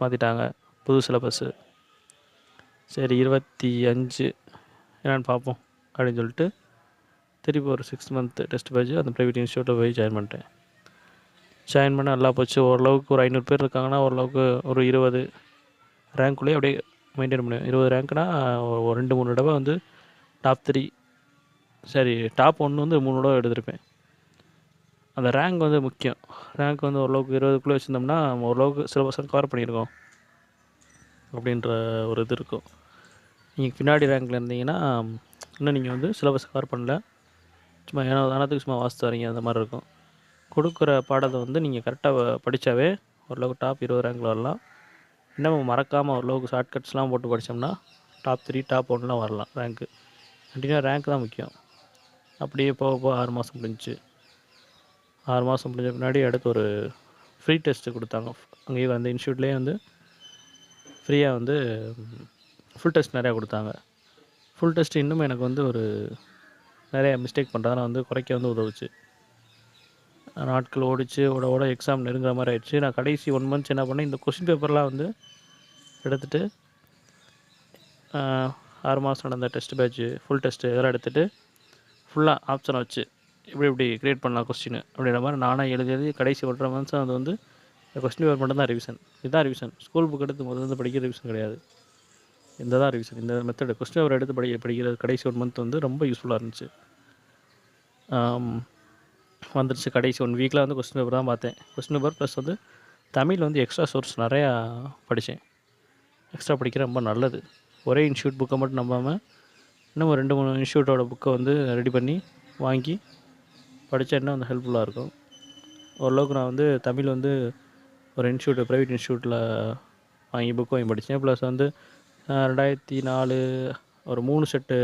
மாற்றிட்டாங்க புது சிலபஸ்ஸு சரி இருபத்தி அஞ்சு என்னென்னு பார்ப்போம் அப்படின்னு சொல்லிட்டு திருப்பி ஒரு சிக்ஸ் மந்த்து டெஸ்ட் பேட்ச் அந்த ப்ரைவேட் இன்ஸ்டியூட்டில் போய் ஜாயின் பண்ணிட்டேன். ஜாயின் பண்ண நல்லா போச்சு. ஓரளவுக்கு ஒரு ஐநூறு பேர் இருக்காங்கன்னா ஓரளவுக்கு ஒரு இருபது ரேங்க்குள்ளேயே அப்படியே மெயின்டைன் பண்ணுவேன் இருபது ரேங்க்னா ஒரு ரெண்டு மூணு தடவை வந்து டாப் த்ரீ சரி டாப் ஒன்று வந்து மூணு தடவை எடுத்திருப்பேன். அந்த ரேங்க் வந்து முக்கியம். ரேங்க் வந்து ஓரளவுக்கு இருபதுக்குள்ளே வச்சுருந்தோம்னா நம்ம ஓரளவுக்கு சிலபஸை கவர் பண்ணியிருக்கோம். அப்படின்ற ஒரு இது இருக்கும். நீங்கள் பின்னாடி ரேங்க்கில் இருந்தீங்கன்னா இன்னும் நீங்கள் வந்து சிலபஸ் கவர் பண்ணல. சும்மா ஏன்னா தானத்துக்கு சும்மா வாசித்து வரீங்க அந்த மாதிரி இருக்கும். கொடுக்குற பாடத்தை வந்து நீங்கள் கரெக்டாக படித்தாவே ஓரளவுக்கு டாப் இருபது ரேங்கில் வரலாம். இன்னமும் மறக்காமல் ஓரளவுக்கு ஷார்ட்கட்ஸ்லாம் போட்டு படித்தோம்னா டாப் த்ரீ டாப் ஒன்லாம் வரலாம் ரேங்க்கு கண்டினியூ ரேங்க் தான் முக்கியம். அப்படியே போக போக ஆறு மாதம் முடிஞ்சிச்சு. ஆறு மாதம் முடிஞ்ச பின்னாடி அடுத்து ஒரு ஃப்ரீ டெஸ்ட்டு கொடுத்தாங்க. அங்கேயே அந்த இன்ஸ்டியூட்லேயே வந்து ஃப்ரீயாக வந்து ஃபுல் டெஸ்ட் நிறையா கொடுத்தாங்க. ஃபுல் டெஸ்ட் இன்னும் எனக்கு வந்து ஒரு நிறைய மிஸ்டேக் பண்ணுறதுனா வந்து குறைக்க வந்து உதவுச்சு. நாட்கள் ஓடிச்சு ஓட ஓட எக்ஸாம் நெருங்குற மாதிரி ஆயிடுச்சு. நான் கடைசி ஒன் மந்த்ஸ் என்ன பண்ணேன் இந்த கொஷின் பேப்பர்லாம் வந்து எடுத்துகிட்டு ஆறு மாதம் நடந்த டெஸ்ட் பேட்ச்சு ஃபுல் டெஸ்ட்டு இதெல்லாம் எடுத்துகிட்டு ஃபுல்லாக ஆப்ஷனை வச்சு இப்படி இப்படி க்ரியேட் பண்ணலாம் கொஸ்டின் அப்படின்ற மாதிரி நானாக எழுதி எழுதி கடைசி ஒன்றரை மந்த்ஸ் அது வந்து கொஸ்டின் பேப்பர் மட்டும் தான் ரிவிஷன் இதுதான் ரிவிஷன் ஸ்கூல் புக் எடுத்து முதல்ல வந்து படிக்கிற ரிவிஷன் கிடையாது. இந்த தான் ரிவிஷன் இந்த மெத்தடு கொஸ்டின் பேப்பர் எடுத்து படி படிக்கிறது கடைசி ஒரு மந்த் வந்து ரொம்ப யூஸ்ஃபுல்லாக இருந்துச்சு. வந்துருச்சு கடைசி ஒன் வீக்கில் வந்து கொஸ்டின் பேப்பர் தான் பார்த்தேன். கொஸ்டின் பேப்பர் ப்ளஸ் வந்து தமிழ் வந்து எக்ஸ்ட்ரா சோர்ஸ் நிறையா படித்தேன் எக்ஸ்ட்ரா படிக்கிற ரொம்ப நல்லது. ஒரே இன்ஸ்டியூட் புக்கை மட்டும் நம்பாமல் இன்னும் ஒரு ரெண்டு மூணு இன்ஸ்டியூட்டோட புக்கை வந்து ரெடி பண்ணி வாங்கி படித்தா இன்னும் வந்து ஹெல்ப்ஃபுல்லாக இருக்கும்? ஓரளவுக்கு நான் வந்து தமிழ் வந்து ஒரு இன்ஸ்டியூட் ப்ரைவேட் இன்ஸ்டியூட்டில் வாங்கி புக் வாங்கி படித்தேன் ப்ளஸ் வந்து ரெண்டாயிரத்தி நாலு ஒரு மூணு set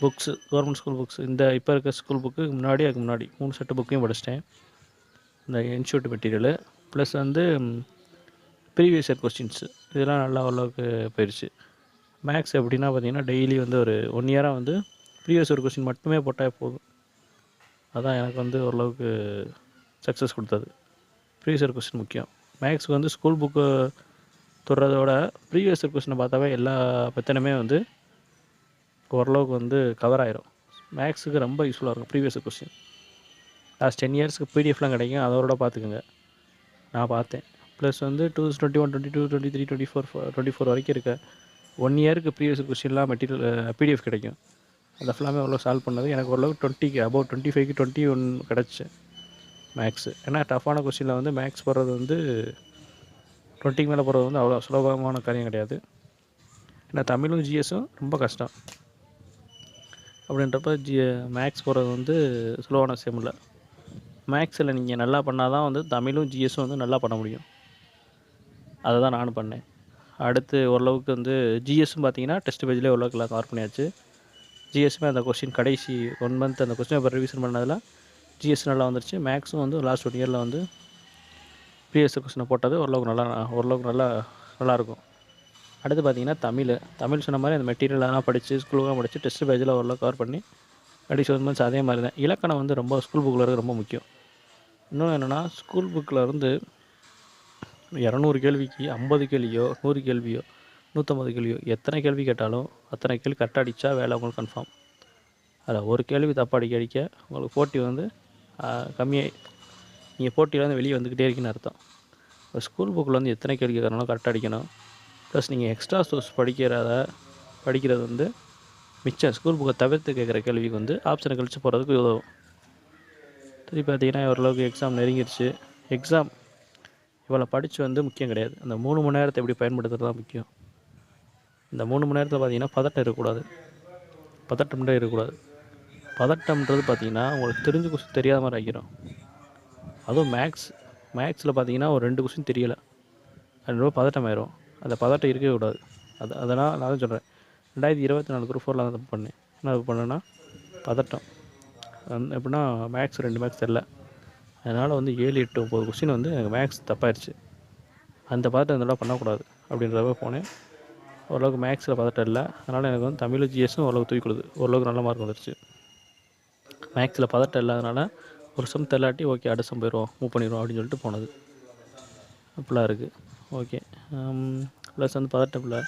books government school books இந்த இப்போ இருக்க ஸ்கூல் புக்கு முன்னாடி அதுக்கு முன்னாடி மூணு செட்டு புக்கையும் படிச்சிட்டேன். இந்த இன்ஸ்டியூட் மெட்டீரியலு ப்ளஸ் வந்து ப்ரீவியஸ் இயர் கொஸ்டின்ஸு இதெல்லாம் நல்லா ஓரளவுக்கு போயிடுச்சு மேக்ஸ் எப்படின்னா பார்த்தீங்கன்னா டெய்லி வந்து ஒரு ஒன் இயராக வந்து ப்ரீவியஸ் இயர் கொஸ்டின் மட்டுமே போட்டால் போதும். அதான் எனக்கு வந்து ஓரளவுக்கு சக்ஸஸ் கொடுத்தது. ப்ரீவியஸ் கொஸ்டின் முக்கியம். மேக்ஸுக்கு வந்து ஸ்கூல் புக்கு தொடுறதோட ப்ரீவியஸ் கொஸ்டினை பார்த்தாவே எல்லா பிரச்சனையுமே வந்து ஓரளவுக்கு வந்து கவர் ஆயிரும். மேக்ஸுக்கு ரொம்ப யூஸ்ஃபுல்லாக இருக்கும் ப்ரீவியஸ் கொஸ்டின் லாஸ்ட் டென் இயர்ஸ்க்கு பிடிஎஃப்லாம் கிடைக்கும். அதோட பார்த்துக்குங்க. நான் பார்த்தேன். ப்ளஸ் வந்து two twenty one twenty two twenty three twenty four twenty four வரைக்கும் இருக்க ஒன் இயருக்கு ப்ரீவியஸ் கொஸ்டின்லாம் மெட்டீரியல் பிடிஎஃப் கிடைக்கும். அந்த ஃபுல்லாமே அவ்வளோ சால்வ் பண்ணது? எனக்கு ஓரளவுக்கு டுவெண்ட்டிக்கு அபவுட் டுவெண்ட்டி ஃபைவ்க்கு டுவெண்ட்டி ஒன் கிடச்சி மேக்ஸு ஏன்னா டஃப்பான கொஸ்டினில் வந்து மேக்ஸ் போடுறது வந்து டுவெண்ட்டிக்கு மேலே போகிறது வந்து அவ்வளோ சுலபமான காரியம் கிடையாது. ஏன்னா தமிழும் ஜிஎஸும் ரொம்ப கஷ்டம். அப்படின்றப்ப ஜி மேக்ஸ் போகிறது வந்து சுலபமான விஷயம் இல்லை. மேக்ஸில் நீங்கள் நல்லா பண்ணால் தான் வந்து தமிழும் ஜிஎஸும் வந்து நல்லா பண்ண முடியும். அதை தான் நானும் பண்ணேன். அடுத்து ஓரளவுக்கு வந்து ஜிஎஸும் பார்த்தீங்கன்னா டெஸ்ட் பேஜ்லேயே ஓரளவுக்கு எல்லாம் கவர் பண்ணியாச்சு. ஜிஎஸ்மே அந்த கொஸ்டின் கடைசி ஒன் மந்த் அந்த கொஸ்டின் பேப்பர் ரிவிஷன் பண்ணதில் ஜிஎஸ் நல்லா வந்துருச்சு. மேக்ஸும் வந்து லாஸ்ட் ஒன் இயரில் வந்து ப்ரீவியஸ் கொஸ்டினை போட்டது ஓரளவுக்கு நல்லா ஓரளவுக்கு நல்லா நல்லாயிருக்கும் அடுத்து பார்த்திங்கன்னா தமிழ். தமிழ் சொன்ன மாதிரி அந்த மெட்டீரியலெல்லாம் படித்து ஸ்கூலுக்குலாம் படித்து டெஸ்ட் பேஜில் ஓரளவு கவர் பண்ணி கடைசி ஒன் மந்த்ஸ் அதே மாதிரி தான் இலக்கணம் வந்து ரொம்ப ஸ்கூல் புக்கில் இருக்க ரொம்ப முக்கியம். இன்னொன்று என்னென்னா ஸ்கூல் புக்கில் இருந்து இரநூறு கேள்விக்கு ஐம்பது கேள்வியோ நூறு கேள்வியோ நூற்றம்பது கேள்வியோ எத்தனை கேள்வி கேட்டாலும் அத்தனை கேள்வி கரெக்டாக அடித்தா வேலை உங்களுக்கு கன்ஃபார்ம் அதில் ஒரு கேள்வி தப்பாக அடிக்க அடிக்க உங்களுக்கு போட்டி வந்து கம்மியாக நீங்கள் போட்டியில் வந்து வெளியே வந்துக்கிட்டே இருக்கீங்கன்னு அர்த்தம். இப்போ ஸ்கூல் புக்கில் வந்து எத்தனை கேள்வி கேட்குறனாலும் கரெக்டாக அடிக்கணும். ப்ளஸ் நீங்கள் எக்ஸ்ட்ரா சோர்ஸ் படிக்கிறத படிக்கிறது வந்து மிச்சம். ஸ்கூல் புக்கை தவிர்த்து கேட்குற கேள்விக்கு வந்து ஆப்ஷனை கழித்து போகிறதுக்கு உதவும். திருப்பி பார்த்தீங்கன்னா ஓரளவுக்கு எக்ஸாம் நெருங்கிடுச்சு எக்ஸாம் இவ்வளோ படித்து வந்து முக்கியம் கிடையாது. அந்த மூணு மணி நேரத்தை எப்படி பயன்படுத்துகிறது தான் முக்கியம். இந்த மூணு மணி நேரத்தில் பார்த்தீங்கன்னா பதட்டம் இருக்கக்கூடாது. பதட்டம்ன்றே இருக்கக்கூடாது. பதட்டம்ன்றது பார்த்தீங்கன்னா உங்களுக்கு தெரிஞ்ச கொஸ்டின் தெரியாத மாதிரி ஆகிரும். அதுவும் மேக்ஸ் மேக்ஸில் பார்த்தீங்கன்னா ஒரு ரெண்டு கொஸ்டின் தெரியலை. ரெண்டு ரூபா பதட்டம் ஆயிரும் அந்த பதட்டம் இருக்கவே கூடாது. அது அதனால் நான் தான் சொல்கிறேன் ரெண்டாயிரத்தி இருபத்தி நாலு குரூப் ஃபோரில் தான் பண்ணேன். என்ன பண்ணேன்னா பதட்டம். எப்படின்னா மேக்ஸ் ரெண்டு மேக்ஸ் தெரில அதனால் வந்து ஏழு எட்டு ஒம்பது கொஸ்டின் வந்து எனக்கு மேக்ஸ் தப்பாயிருச்சு அந்த பதட்டம் இதெல்லாம் பண்ணக்கூடாது அப்படின்றத போனேன். ஓரளவுக்கு மேக்ஸில் பதட்டம் இல்லை. அதனால் எனக்கு வந்து தமிழ் ஜிஎஸும் ஓரளவுக்கு தூக்கி கொடுது ஓரளவுக்கு நல்ல மார்க் வந்துடுச்சு மேக்ஸில் பதட்டம் இல்லாதனால ஒரு சம் தெல்லாட்டி ஓகே அடுத்த சம் போயிடுவோம் மூவ் பண்ணிடுவோம் அப்படின்னு சொல்லிட்டு போனது. அப்படிலாம் இருக்குது ஓகே ப்ளஸ் வந்து பதட்டம் இல்லை.